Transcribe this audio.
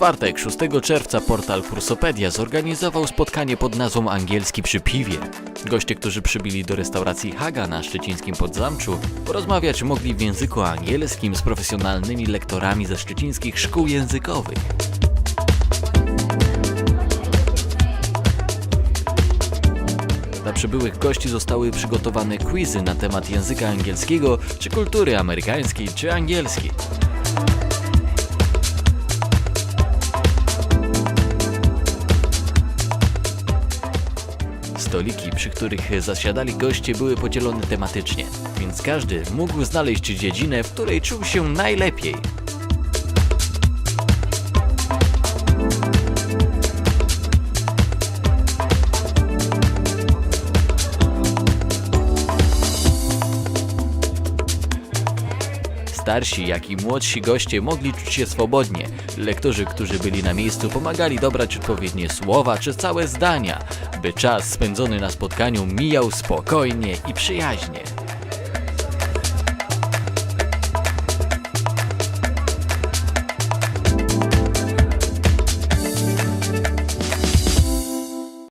czwartek, 6 czerwca, portal Kursopedia zorganizował spotkanie pod nazwą Angielski przy piwie. Goście, którzy przybyli do restauracji Haga na szczecińskim Podzamczu, porozmawiać mogli w języku angielskim z profesjonalnymi lektorami ze szczecińskich szkół językowych. Dla przybyłych gości zostały przygotowane quizy na temat języka angielskiego, czy kultury amerykańskiej, czy angielskiej. Stoliki, przy których zasiadali goście, były podzielone tematycznie, więc każdy mógł znaleźć dziedzinę, w której czuł się najlepiej. Starsi, jak i młodsi goście mogli czuć się swobodnie. Lektorzy, którzy byli na miejscu, pomagali dobrać odpowiednie słowa czy całe zdania, by czas spędzony na spotkaniu mijał spokojnie i przyjaźnie.